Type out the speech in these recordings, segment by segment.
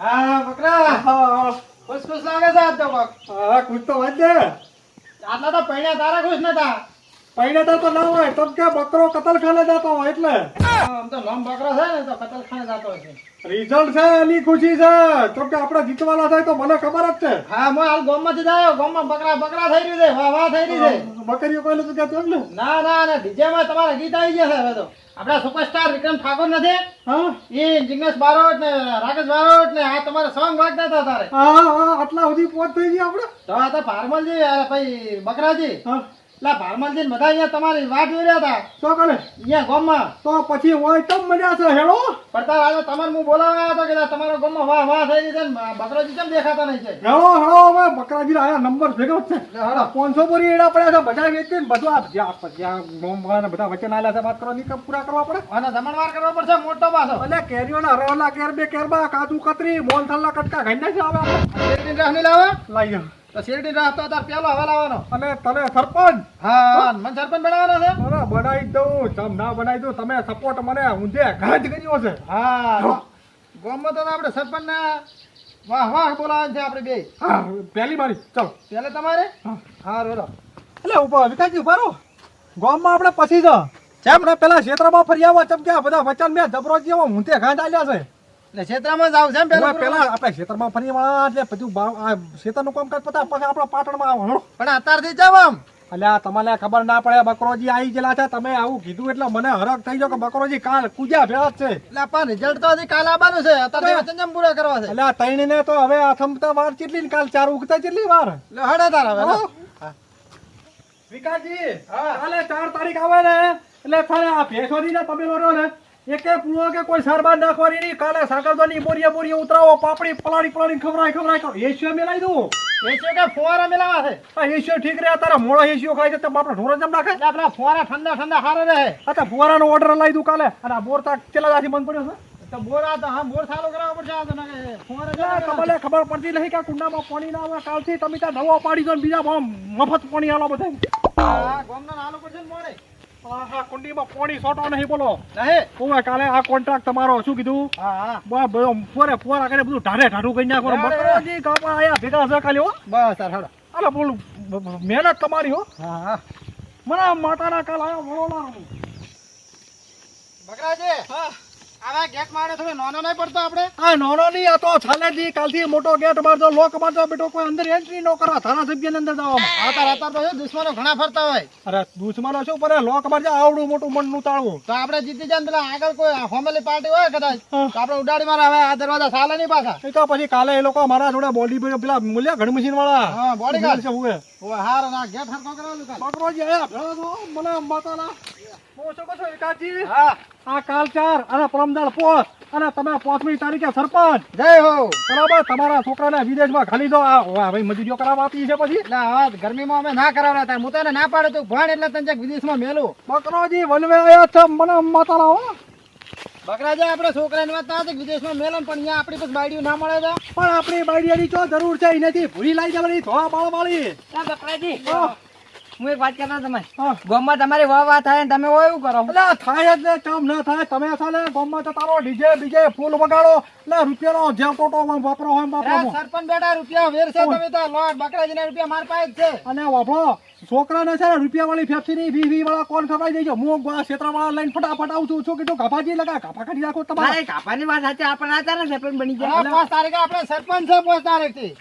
હા બકરા. ખુશ ખુશ લાગે છે આજ તો કોક. હા ખુશ તો છે આટલા તો પૈણા તારા ખુશ નતા. પૈણેતા તો ના હોય. તો કે બકરો કતલખાને જતો હોય એટલે. આમ તો લોમ બકરો છે ને તો કતલખાને જતો હશે. રિઝલ્ટ છે એની ખુશી છે. તો કે આપણે જીતવાના થાય તો મને ખબર જ છે. હા હું હાલ ગામમાંથી જ આવ્યો. ગામમાં બકરા બકરા થઈ રહ્યું છે વાહ વાહ થઈ રહી છે. બકરીઓ કોઈ નથી કહેતું ને ના ના ના ડીજે માં તમારા ગીત આવી ગયા છે હવે તો. આપડા સુપરસ્ટાર વિક્રમ ઠાકોર નથી. હા? એ જિગ્નેશ બારોટ ને રાકેશ બારોટ ને આ તમારા સોંગ વાગતા હતા તારે. હા હા આટલા સુધી પહોંચ થઈ ગયા આપણે તો આ તો ભારમલજી અરે ભાઈ બકરાજી. હા. એટલે ભારમલજી બધા અહીંયા તમારી વાટ જોઈ રહ્યા હતા. તો કરે અહીંયા ગામમાં. તો પછી હોય તમ મજા છે હેડો. પડતા આજે તમારે હું બોલાવવા આવ્યો હતો કે તમારા ગામમાં વાહ વાહ થઈ રહી છે ને બકરાજી કેમ દેખાતા નહીં છે? હેડો હેડો હવે બકરાજી આયા નંબર ભેગો છે. હેડો. પાંચસો બોરી એડા પડ્યા છે બધા વેચી ને બધું આપ જ્યાં જ્યાં ગોમવાળા બધા વચન આલ્યા છે વાત કરવાની પૂરા કરવા પડે. અને જમણવાર કરવો પડશે મોટો પાછો. એટલે કેરીઓના રવલા કેર બે કેરબા કાજુ કતરી મોલથલના કટકા ખાઈ નાખી આવે આપણે. લાવે? લાઈ જા. શેરડી રાહ તો તાર પેલો હવે લાવવાનો. અને તને સરપંચ? હા મને સરપંચ બનાવવાનો છે. અરે બનાવી દઉં તમ ના બનાવી દઉં તમે સપોર્ટ મને ઊંધે ઘા કર્યો છે. હા ગામમાં તો આપણે સરપંચ ને વાહ વાહ બોલાવવાનું છે આપણે બે. હા પહેલી મારી. ચલો. પેલે તમારે? હા. રોલો. એટલે ઉપર વિકાસજી ઊભા રહો. ગામમાં આપણે પછી જ આપણે પેલા ક્ષેત્રમાં ફરી આવો ચમ કે બધા વચન મેં જબરો જેવો ઊંધે ઘા આલ્યા છે. ક્ષેત્રમાં જ છે પેલા પેલા આપણે ક્ષેત્રમાં ફરી એટલે બધું આ ક્ષેત્રનું કામકાજ પતા પછી આપણે પાટણમાં આવો પણ અત્યારથી જાવ આમ. અલ્યા તમને ખબર ના પડે બકરોજી આવી ગયેલા છે તમે આવું કીધું એટલે મને હરક થઈ ગયો કે બકરોજી કાલ કુજા ભેળા છે. એટલે પણ રિઝલ્ટ તો હજી કાલ આવવાનું છે અત્યારે વચન પૂરા કરવા છે. એટલે ત્રણ ને તો હવે આથમતા વાર કેટલી ને કાલ ચાર ઉગતા કેટલી વાર? એટલે હડે તારા હવે. વિકાસજી કાલે ચાર તારીખ આવે ને એટલે ફરે આ ભેંસોની ને તબેલો રહ્યો ને એકે પૂરો કે કોઈ સારવાર નાખવાની નહીં. કાલે સાકરદોની બોરીએ બોરીએ ઉતરાવો પાપડી પલાળી પલાળી ખવરાય ખવરાય કરો એશિયો મેલાઈ દઉં એશિયો કે ફુવારા મેલાવા છે? આ એશિયો ઠીક રહે તારા મોળો એશિયો ખાય છે તો બાપડા ઢોરો જમ નાખે? આપણા ફુવારા ઠંડા ઠંડા હારે રહે. અચ્છા ફોરાનો ઓર્ડર લાવી દઉં કાલે. અને આ બોર તાક કેટલા દાથી બંધ પડ્યો છે? તો બોર આ તો હા બોર ચાલુ કરાવવો પડશે આ તો તમને ખબર પડતી નહીં કે કુંડામાં પાણી ના આવે. કાલથી તમે ત્યાં નવો પાડી દો બીજા મફત પાણી આલો બધા. હા ગામના નાનું પડશે ને આ કુંડીમાં પાણી સોટો નહીં બોલો. નહીં ઓવે કાલે આ કોન્ટ્રાક્ટ તમારો શું કીધું? હા. હા બધો ફોરે કરે બધું ઢાઢે ઢાઢું કરી નાખો. બકરાજી કાપા આયા ભેગા છે કાલે હો. બસ તાર હડો અલા બોલું મહેનત તમારી હો. હા. હા મને માતાના કાલ આયો વળોલા બકરાજી. હા. આવા ગેટ મારે થોડો નાનો નહીં પડતો આપણે? આ નાનો નહીં આ તો છાલેથી કાલથી મોટો ગેટ મારજો લોક મારજો બેટો કોઈ અંદર એન્ટ્રી નો કરો ધારાસભ્યની અંદર જવામાં અત્યારે અત્યારે તો દુશ્મનો ઘણા ફરતા હોય. અરે દુશ્મનો શું પડે લોક મારજો આવડું મોટું મનનું તાળવું. તો આપણે જીતી જાય પેલા આગળ કોઈ હોમેલી પાર્ટી હોય કદાચ આપડે તો આપણે ઉડાડી મારે હવે આ દરવાજા સાલે નહીં પાછા. એ તો પછી કાલે એ લોકો મારા જોડે બોડી પેલા મૂલ્યા ઘણી મશીન વાળા હા, bodyguard. છે. હાર ના ગેટ મને માતાના. હું શું કહું છું વિકાસજી હા. આ કાલ ચાર અને પરમદાળ પોસ અને તમે પાંચમી તારીખે સરપંચ. જય હો. બરાબર તમારા છોકરાને વિદેશમાં ખાલી દો. આ ભાઈ મજૂરીઓ કરાવવા આપી છે પછી? એટલે હવે ગરમીમાં અમે ના કરાવડા હતા. હું તો એને ના પાડું તું. ભણ એટલે તને વિદેશમાં મેલું. બકરોજી વનવે આયા છે મને માતાના હો બકરાજા આપણે છોકરાની વાત ના હતી વિદેશમાં મેલો પણ અહીંયા આપણી પાસે બાયડીઓ ના મળે તો પણ આપણી બાઈડિયાની ચો જરૂર છે? એનેથી ભૂલી લાઈ જવાની ધોવા બાળ વાળી બકરાજી. હા. એક વાત કરતો તમે ગોમમાં તમારી વાહ વાત થાય ને તમે એવું કરો. એટલે થાય જ ને કામ ન થાય. તમે છે ને ગામમાં તો તારો ડીજે બીજે ફૂલ વગાડો. એટલે રૂપિયાનો જ્યાં ટોટો વાપરો હોય વાપરો સરપંચ બેટા રૂપિયા વેરશે તમે તો લોટ બકરાજીના રૂપિયા માર પાસે જ છે. અને વાપરો છોકરાને છે ને રૂપિયા વાળી ફેફસી વી વી વાળા કોણ ખવાઈ દેજો. હું ક્ષેત્ર વાળા લઈને ફટાફટ આવું છું. શું કીધું? ગાભાજી લગા કાપા કાઢી રાખો તમારે. મારે કાપાની વાત સાચી. આપણે આ તારા સરપંચ બની ગયા પાંચ તારીખે આપણે સરપંચ છે પાંચ તારીખથી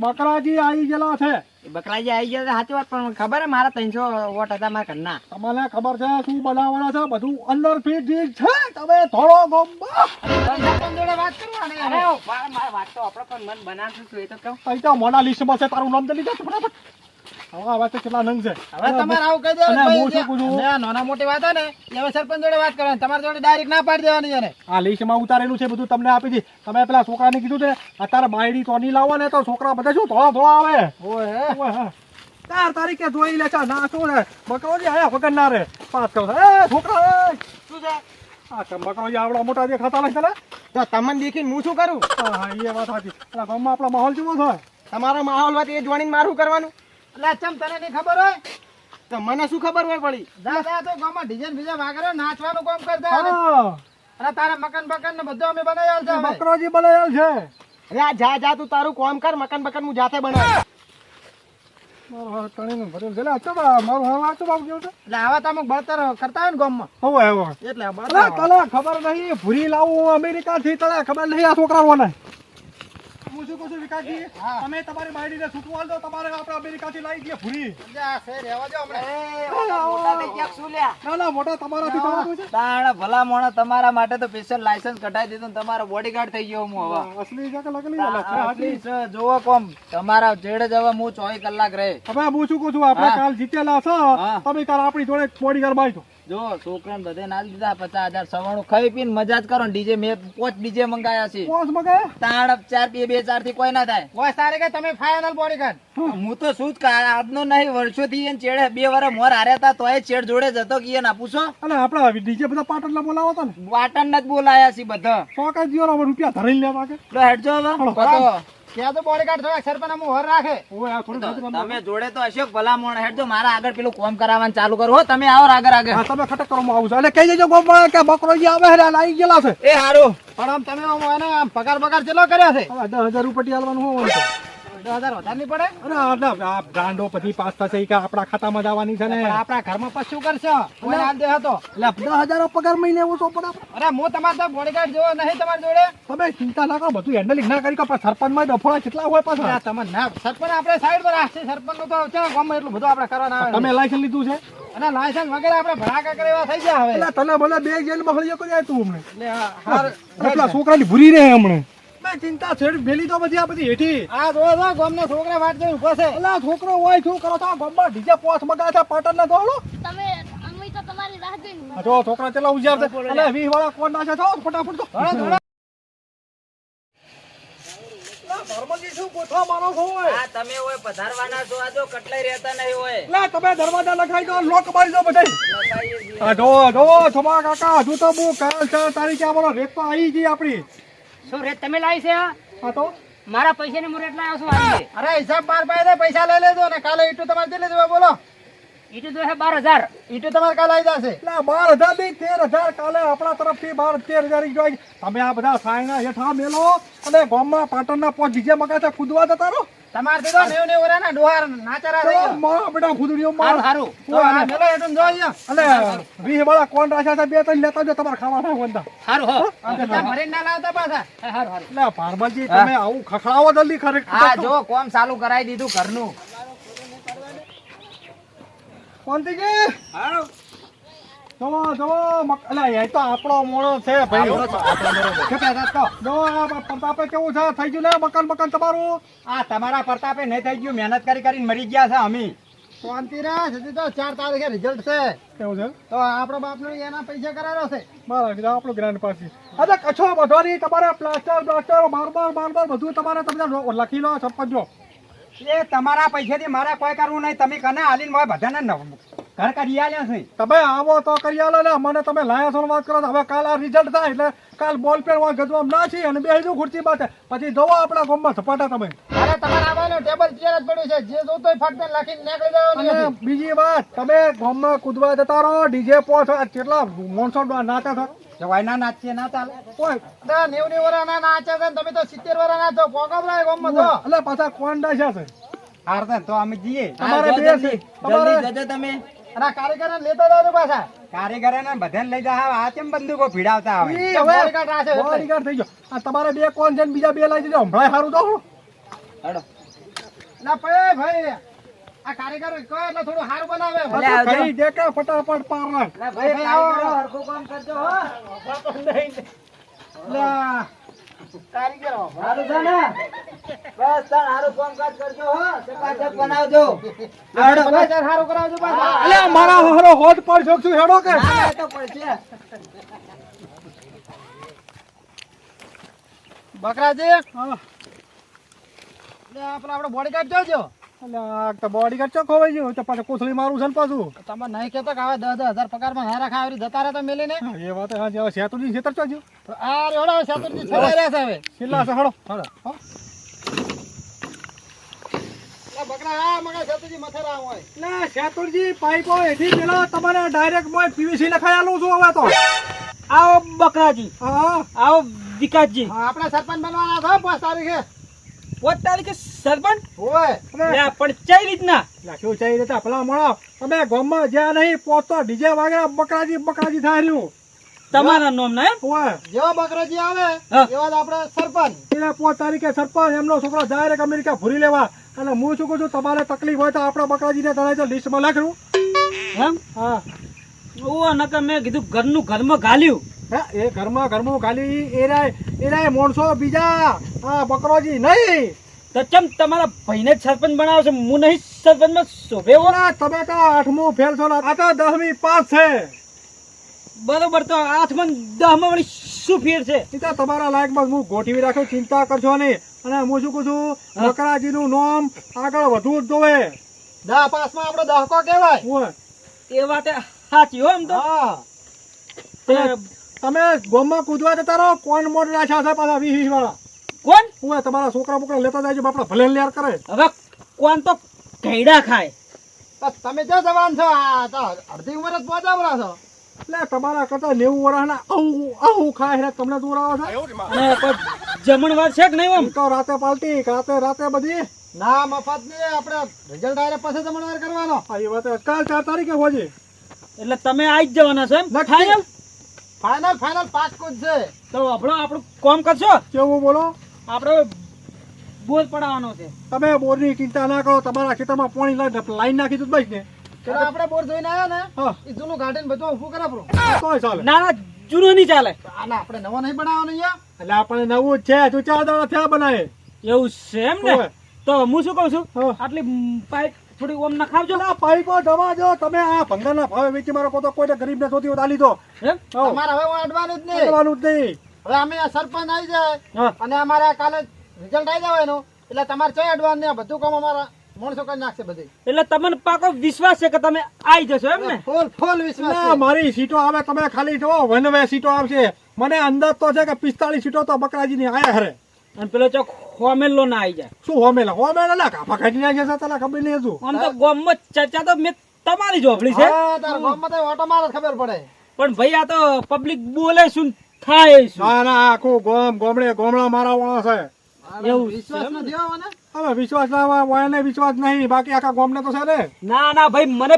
બકરાજી આવી ગયેલા છે. બકરાજી આવી ગયા સાચી વાત પણ ખબર હે મારા ત્રણસો વોટ હતા મારા ઘરના. તમને ખબર છે શું બનાવવાના છે? બધું અંદર ફીટ છે. તમે થોડો ગોમ્બા. વાત કરવાની અરે. મારા વાત તો આપણે પણ મન બનાવશું એ તો કહું. તો મોના લિસ્ટમાં છે તારું નામ જલ્દી જા ફટાફટ. હવે આ વાત તો કેટલા નંગ છે. હવે તમારે આવું કહી અને દેવાનું છું? જે નાના મોટી વાત ને હવે સરપંચ જોડે વાત કરવાની તમારી જોડે ડાયરેક્ટ ના પાડી દેવાની એને. આ લીસ્ટમાં ઉતારેલું છે બધું તમને આપી દી તમે પેલા છોકરાને કીધું છે અત્યારે બાયડી તો નહીં લાવો ને તો છોકરા બધા શું થોડા થોડા આવે? ઓય ઓય હા. ચાર તારીખે જોઈ લે છે ના શું રે બકરોજી આયા વગર ના રે પાંચ કરો એ છોકરા શું છે? આ બકરોજી આવડા મોટા દેખાતા નહીં તને? તો તમને દેખીને હું શું કરું? હા એ વાત હતી પેલા ગામમાં આપણો માહોલ કેવો થાય તમારો માહોલ વાત એ જોણીને મારું કરવાનું. એટલે ચમ તને નહીં ખબર હોય? તો મને શું ખબર હોય પડી દાદા તો ગામમાં ડિઝાઇન બીજા વાગરે નાચવાનું કામ કરતા અને- હા. તારા મકાન બકાન ને બધું અમે બનાવી છે. બકરોજી બનાવેલ છે. અરે આ જા જા તું તારું કોમ કર મકાન બકાન હું જાતે બનાવ. મારો હાથ તણીને ભરેલ છે. આ આ મારું આ ચમ આવું ગયું છે? એટલે આવા તમે બળતર કરતા હોય ને ગામમાં. હવે, હવે. એટલે બળતર. તને ખબર નહીં ભૂરી લાવું અમેરિકાથી તને ખબર નહીં આ છોકરાઓને? હું શું કહું છું વિકાસજી તમે તમારી બાયડીને છૂટું આલ દો તમારે આપણે અમેરિકાથી લાવી દઈએ હમણાં. મોટા થઈ ગયા ના ના મોટા તમારાથી તમારું છે. તાણ ભલા મોણા તમારા માટે તો સ્પેશિયલ લાયસન્સ કઢાઈ દીધું ને તમારો બોડીગાર્ડ થઈ ગયો હું હવે. અસલી છે કે નકલી અસલી છે જુઓ કોમ તમારા જેડે જવા હું ચોવીસ કલાક રહે. હવે હું શું કહું છું આપણે કાલ જીતેલા છો તમે કાલ આપણી જોડે બોડીગાર્ડ બાંધો જો છોકરાને બધે ના દીધા પચાસ હજાર સવાણું ખાઈ પીને મજા જ કરો ને ડીજે મેં પોચ ડીજે મંગાયા છે. પોચ મંગાયા? તાણ ચાર બે બે ચારથી કોઈ ના થાય. કોઈ તારે કે તમે ફાઈનલ બોડી કર હું તો શું જ કા- આજનો નહીં વર્ષોથી એને ચેડે બે વાર મોર હાર્યા હતા તોય ચેડ જોડે જતો કે ના પૂછો અને આપણા ડીજે બધા પાટણ ના બોલાવો તો ને. ના જ બોલાયા છે બધા. સો કાંઈ દિયો રૂપિયા ધરી લેવા કે હેડજો હવે ત્યાં તો થોડા સરપંચ અમુક હોર રાખે. ઓય થોડું તમે જોડે તો અશોક ભલા મોણ હેડજો મારા આગળ પેલું કોમ કરાવવાનું ચાલુ કરો. હો તમે આવો આગળ આગળ હા તમે ખટક કરો આવું છું. એટલે કહી દેજો ગોપાલ કે બકરોજી આવે હેરા લાવી ગયેલા છે. એ હારું. પણ આમ તમે આમ પગાર પગાર ચેલો કર્યા છે? હજાર રૂપિયા આલવાનું હોય બ્રાન્ડો પછી પાસ થશે કે આપણા ખાતામાં જવાની છે ને. આપણા ઘરમાં પછી શું કરશો? પગાર મહિને એવું તો અરે હું તમારે તો બોડીગાર્ડ જેવો નહીં તમારી જોડે. તમે ચિંતા ના કરો બધું હેન્ડલિંગ ના કરી સરપંચમાં ડફોળા કેટલા હોય પાછા? તમે ના સરપંચ આપણે સાઈડ પર રાખશે. સરપંચનું તો ગામમાં એટલું બધું આપણે કરવાના આવે તમે લાયસન્સ લીધું છે? અને લાયસન્સ વગેરે આપણે ભડાકા કરે એવા થઈ ગયા હવે. તને ભલે બે જેલમાં હળીઓ કરી આય તું હમણે છોકરાની ભૂરી રહે હમણે. મેં ચિંતા છેડ ભેલી તો બધી આ બધી હેઠી. આ જો જો ગામના છોકરા વાટ જોઈને ઊભો છે. એટલે છોકરો હોય શું કરો છો? આ ડીજે પોસ મગા છે પાટણ ના દોડો તમે અમે તો તમારી રાહ જોઈને આ જો છોકરા ચેલા ઉજાર છે. અને વીસ વાળા કોણ નાખે છો? ફટાફટ તો ધોળો. ધોળો ધર્મજી શું ગોઠવા મારો છો આ તમે હોય પધારવાના છો આ જો કટલાઈ રહેતા નહીં હોય એટલે તમે દરવાજા લખાઈ દો લોક મારી દો બધા આ જો જો છોમા કાકા હજુ તો હું કાલ ચાર તારીખે અમારો રેત તો આવી ગઈ આપણી. શું રેટ તમે લાવી છે? હા? તો? મારા પૈસા ને હું રેટ લાવ્યો છું અરે હિસાબ બાર પાસે પૈસા લઈ લેજો ને કાલે ઈટું તમારે કેટલી દેવા બોલો. ઈટુ તો છે બાર હજાર. ઈટું તમારે કાલે આવી જશે. એટલે બાર હજાર નહીં તેર હજાર કાલે આપણા તરફથી બાર તેર હજાર ઈ જોઈ તમે આ બધા સાયના હેઠા મેલો અને ગામમાં પાટણના પોચ બીજા મગા છે કૂદવા જતા રહો. તમારે થી તો નેવ નેવ ના ડોહાર નાચારા રે માં બડા ખુદડીઓ બેટા ફૂદડીઓ માર સારું સારું તો આ મેલો હેઠું જો અહીંયા. અલે વીહ વાળા કોણ રાખ્યા છે બે ત્રણ લેતા જો તમારે ખાવા ના હોય સારું હો. ભરીને ના લાવતા પાછા. હા, સારું સારું એટલે તમે આવું ખખડાવો જલ્દી ખરે. હા જો કોમ ચાલુ કરાવી દીધું ઘરનું. કોંતીજી! જવો એ તો આપણો મોણો છે ભાઈ. પ્રતાપે કેવું છે? થઈ ગયું ને મકાન મકાન તમારું? આ તમારા પ્રતાપે નહીં થઈ ગયું. મહેનત કરી કરીને મરી ગયા છે અમે. શાંતિ રાખ હજી તો ચાર તારીખે રિઝલ્ટ છે. કેવું છે? તો આપણો બાપનો એના પૈસા કરાવ્યો છે. બરાબર આપણું ગ્રાન્ડ પાસી. અરે બધો નહીં તમારે પ્લાસ્ટર બ્લાસ્ટર બારબાર બારબાર બધું તમારે તમને લખી લો સરપંચો. એ તમારા પૈસાથી મારે કોઈ કરવું નહીં. તમે કને હાલીને મોય બધાને ન- ઘર કરી આલ્યા છે. તમે આવો તો કરી આલો ને. મને તમે લાયા છો વાત કરો હવે કાલ આ રિઝલ્ટ થાય એટલે કાલ બોલ પેન હોય ગજવામાં ના છીએ અને બેસી ખુરશી પાસે પછી જવો આપણા ગામમાં સપાટા તમે. અરે તમારે આવવાનું ટેબલ ચેર જ પડ્યું છે. જે જોતો ફટ દઈને લખીને નીકળી જવાનું અને બીજી વાત તમે ગોમમાં કૂદવા જતા રહો ડીજે પોચ કેટલા મોનસો નાચે છો? જવાય ના નાચીએ ના ચાલે. ઓય. તો નેવું નેવું વર્ષના નાચે છે તમે તો સિત્તેર વર્ષના છો પોગમલા ગામમાં છો એટલે પાછા કોણ છે? હારતા તો અમે જઈએ તમારે- જલ્દી જજો તમે. અને કારીગરોને લેતા છો પાછા. કારીગરોને બધાને લઈ જાવ આ કેમ બંદૂકો ભીડાવતા હવે બોડીગાર્ડ થઈ ગયો. આ તમારે બે કોણ છે બીજા બે લઈ જજો હમણાં સારું તો હેડો. ના ભાઈ ભાઈ આ કારીગર કહો એટલે થોડું સારું બનાવે. ફટાફટ પાર. ભાઈ ભાઈ, આવો. આવો. હરખું કામ કરજો હો. લા, કારીગરો સારું છે ને? બસ તાણ હારું કામકાજ કરજો હો. ચકાચક બનાવજો. હેડો બસ. સમાચાર કરાવજો પાછા અલે મારા હારો હોજ પર જોગશું હેડો કે. હા, એ તો પડશે. બકરાજી હા. લે, આ પેલા આપણે બોડીગાર્ડ જોજો અલે આ તો બોડીગાર્ડ ચો ખોવાઈ તો પાછું કોથળી મારું છે ને પાછું. તમે નહીં કહેતો કે હવે દસ દસ હજાર પગારમાં હેરા ખાવરી જતા રહે તો મેલીને? એ વાત હા હવે સેતુજી ખેતર ચો? તો આ રેવડો સાતુરજી છેડાઈ રહ્યા છે હવે. છેલ્લા છે હળો લે, બકરા આ મગા સાતુરજી મથેરા હોય. લે સેતુજી પાઇપો એથી પેલો તમારે ડાયરેક્ટ મોય પીવીસી લખાઈ છું હવે તો. આવો બકરાજી. હા. આવો વિકાસજી. હા, આપણે સરપંચ બનવાના છો પાંચ તારીખે. પોત તારીખે સરપંચ? પણ રીતના? લા, શું ચાલી રહેતા ભલા તમે ગામમાં જ્યાં નહીં પહોંચતો ડીજે વાગે બકરાજી બકરાજી થાય રહ્યું. તમારા નામ ના એમ? જેવા બકરાજી આવે એવા આપણે સરપંચ. એટલે તારીખે સરપંચ એમનો છોકરો ડાયરેક્ટ અમેરિકા ભૂરી લેવા. અને હું શું કહું છું તમારે તકલીફ હોય તો આપણા બકરાજીને તણાય તો લિસ્ટમાં લખવું એમ હા? ઓ નકર મેં કીધું ઘરનું ઘરમાં ગાલ્યું. હે, એ ઘરમાં ઘરમાં ખાલી એરાય એરાય મોણસો બીજા હા બકરોજી નહીં. તો ચમ તમારા ભાઈને જ સરપંચ બનાવો છો હું નહીં સરપંચમાં શોભે હો? ઓલા તમે તો આઠમું ફેલ છો ને આ તો દસમી પાસ છે. બરોબર તો આઠમાં દસમાં વળી શું ફેર છે? એ તો તમારા લાયકમાં હું ગોઠવી રાખ્યો ચિંતા કરશો નહીં. અને હું શું કહું છું બકરાજીનું નામ આગળ વધુ જ જોવે દા પાસમાં આપણો દહકો કહેવાય. એ વાત સાચી હો એમ તો. હા. તમે ગોમમાં કૂદવા જતા રહો કોણ મોડ રાખ્યા છે પાછા વીસ વીસ વાળા કોણ? હું તમારા છોકરા બોકરા લેતા જાય બાપડા ભલે ને લેર કરે. હવે કોણ તો ઘેડા ખાય? તો તમે જો જવાન છો આ અડધી ઉંમર જ પહોંચાવડા છો. એટલે તમારા કરતા નેવું વર્ષના આવું આવું ખાય છે તમને દૂર આવે છે જમણવાર છે કે નહીં આમ? તો રાતે પાલટી રાતે રાતે બધી. ના મફત નહીં આપણે રિઝલ્ટ આવે પછી જમણવાર કરવાનો. એ વાત કાલ ચાર તારીખે હોજે. એટલે તમે આવી જ જવાના છો એમ? ખાય ફાઇનલ ફાઇનલ ફાઇનલ પાસ જ છે. તો આપણો આપણું કોમ કરશો? કેવું બોલો? આપણે બોર પડાવવાનો છે. તમે બોરની ચિંતા ના કરો તમારા ખેતરમાં પાણી લાઈન લાઈન નાખી દઉં બસ ને. આપણે બોર જોઈને આવ્યા ને? એ જૂનું ગાર્ડન બધું ઊભું કરે આપણું તોય ચાલે. ના ના જૂનું નહીં ચાલે. ના આપણે નવો નહીં બનાવવાનો અહીંયા? એટલે આપણે નવું જ છે તું ચાર દાડા થયા બનાવે. એવું છે એમ ને? તો હું શું કહું છું. આટલી પાઇપ થોડી ઓમ નખાવજો. આ પાઇપો દવા જો તમે આ ભંગારના ભાવે વેચી મારો કોઈ તો કોઈને ગરીબને શોધી હોય તો દો તમારે હવે અડવાનું જ નહીં. અડવાનું જ નહીં. હવે અમે આ સરપંચ આવી જાય અને અમારે કાલે રિઝલ્ટ આવી જાય એનું એટલે તમારે ચોય અડવાનું નહીં. બધું કામ અમારા માણસો કરી નાખશે બધી. એટલે તમને પાકો વિશ્વાસ છે કે તમે આવી જશો એમ ને? ફૂલ ફૂલ વિશ્વાસ ના, મારી સીટો આવે તમે ખાલી જો વન વે સીટો આવશે. મને અંદર તો છે કે પિસ્તાળીસ સીટો તો બકરાજીની આયા હરે. અને પેલો ચોક હોમેલો ના આવી જાય. શું હોમેલા? હોમેલા ના કાપા કાઢી ના છે તને ખબર નહીં હતું આમ તો ગામમાં ચર્ચા તો મેં તમારી જોભળી છે. હા, ગોમમાં તો ઓટો મારે ખબર પડે. પણ ભાઈ આ તો પબ્લિક બોલે શું થાય શું ના ના આખું ગોમ ગોમડે ગોમડા મારા વાળા છે. એવું વિશ્વાસ ને? મને. હવે વિશ્વાસ ના હોય ને વિશ્વાસ નહીં. બાકી આખા ગોમને તો છે ને. ના ના ભાઈ મને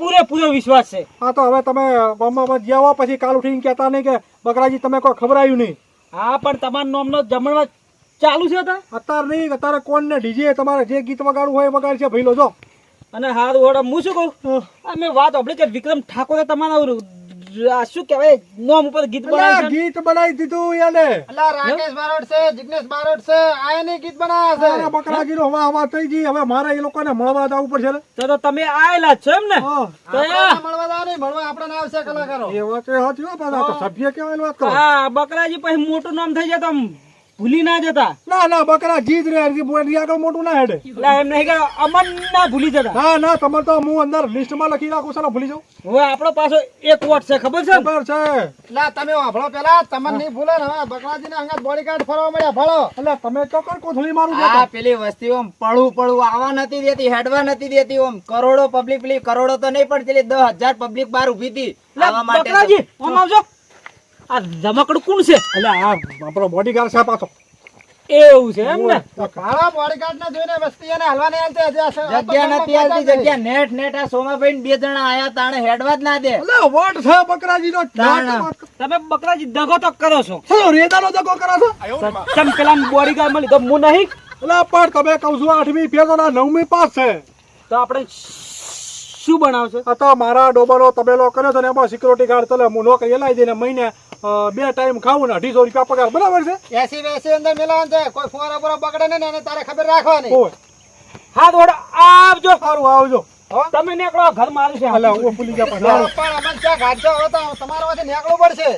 પૂરેપૂરો વિશ્વાસ છે. હા તો હવે તમે ગામમાં જ્યાં પછી કાલ ઉઠીને કહેતા નહીં કે બકરાજી તમે કોઈ ખબરાયું નહીં. હા પણ તમારા નામનો જમણવા ચાલુ છે તા? અત્યારે નહીં અત્યારે કોણ ને ડીજે તમારે જે ગીત વગાડવું હોય એ વગાડ છે ભાઈ લો જો. અને હારું ઓડો હું શું કહું? હા. મેં વાત સાંભળી કે વિક્રમ ઠાકોરે તમારા શું કહેવાય નોમ ઉપર ગીત બનાવ્યું ગીત બનાવી દીધું એને. અલા, રાકેશ બારોટ છે જિગ્નેશ બારોટ છે ગીત બનાવ્યા અરે છે બકરાજીનો હવા હવા થઈ ગઈ હવે મારા એ લોકોને મળવા જવું ઉપર ને. તો તો તમે આયેલા છો એમ ને. તો મળવા દાવ નહીં મળવા આપણે ના આવશે કલાકારો. એ વાત એ સાચી પાછા. તો સભ્ય કહેવાની વાત કરો. હા બકરાજી પછી મોટું નામ થઈ જાય તો ભૂલી ના જતા. ના ના બકરા જીત રે આગળ મોટું ના હેડે. એમ નહીં કે અમન ના ભૂલી જતા. ના ના તમારે તો હું અંદર લિસ્ટમાં લખી રાખું છું ભૂલી જાઉં. હવે આપણો પાછો એક વોટ છે ખબર છે? ખબર છે. લા તમે વાપરો પેલા તમને નહીં ભૂલે ને હવે બકરાજી ને અંગત બોડીગાર્ડ ફરવા મળ્યા ભળો. એટલે તમે ચોક્કસ કોથળી મારું આ પેલી વસ્તી ઓમ પડું પડું આવવા નથી દેતી હેડવા નથી દેતી ઓમ. કરોડો પબ્લિક પેલી કરોડો તો નહીં પણ પેલી દસ હજાર પબ્લિક બહાર ઊભી હતી. એટલે માટે બકરાજી આમ આવજો. આ રમકડું કોણ છે? એટલે આ આપણો બોડીગાર્ડ છે પાછો. એવું છે એમ ને? કાળા બોડીગાર્ડ ને જોઈને વસ્તી એને હલવા નહીં આલતી જગ્યા નથી આવતી જગ્યા નેટ નેટ આ સોમાભાઈ ને બે જણા આયા તાણે હેડવા જ ના દે. એટલે વોટ છે બકરાજી ના. તમે બકરાજી દગો તો કરો છો. શું રેતાનો દગો કરો છો? ચમ પેલા બોડીગાર્ડ મળી તો હું નહીં? એટલે પણ તમે કહું છું આઠમી ફેરો ના નવમી પાસ છે. તો આપણે શું બનાવશે? આ તો મારા ડોબરો તબેલો કર્યો છે ને એમાં સિક્યુરિટી ગાર્ડ તલે હું નોકરી લાવી દઈને મહિને. બે ટાઈમ ખાવું ને અઢીસો રૂપિયા પગાર. બરાબર છે? એસી એસી અંદર મિલાવાનું છે. કોઈ ફોરા બોરા બગડે ને એને તારે ખબર રાખવાની. હા દોડ આવજો. સારું આવજો. તમે નીકળો ઘર મારું છે. એટલે હું ભૂલી ગયા પણ પણ અમને ત્યાં ગાંઠો હવે તો તમારા માંથી નીકળવું પડશે.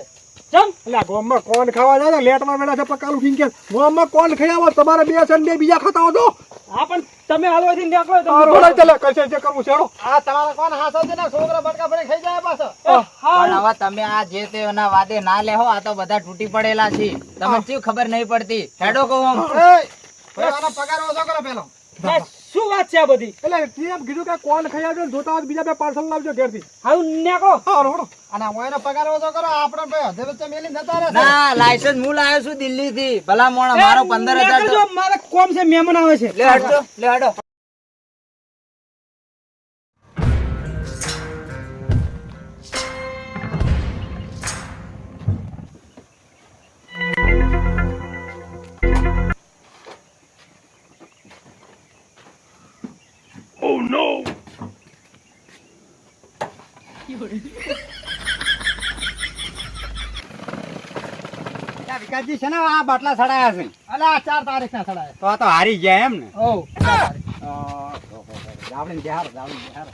ચમ. એટલે ગામમાં કોણ ખાવા જાય ને લેટમાં બેઠા છે પકાલું ઉઠીને કે ગામમાં કોણ ખાઈ આવો? તમારે બે છે ને બે બીજા ખાતા હો તો. હા પણ તમે હાલવાથી નીકળો તો તારું વડાઈ કશે જે કરવું છે આ તમારા કોણ હાસો છે ને છોકરા બટકા ભરી ખાઈ જાય પાછો? પણ હવે તમે આ જે તે ના વાદે ના લેહો આ તો બધા તૂટી પડેલા છે. તમને શું ખબર નહીં પડતી? હેડો કહું આમ. પગાર ઓછો કરો પેલો. શું વાત છે આ બધી? એટલે તે એમ કીધું કે કોણ ખાઈ આવજો જોતા હોય બીજા બે પાર્સલ લાવજો ઘેરથી. હારું નીકળો. હા રોડો અને ઓયનો પગાર ઓછો કરો આપણે ભાઈ હદે વચ્ચે મેલી જતા રહે ના લાયસન્સ હું લાવ્યો છું દિલ્હી થી ભલા મોણ મારો પંદર હજાર મારે કોમ છે મહેમાન આવે છે. લે હટજો લે હટો. વિકાસજી છે ને આ બાટલા સડાયા છે. અલે આ ચાર તારીખ ના સડાયા. તો આ તો હારી ગયા એમ ને? ઓ આપણે બિહાર આપણે બિહાર.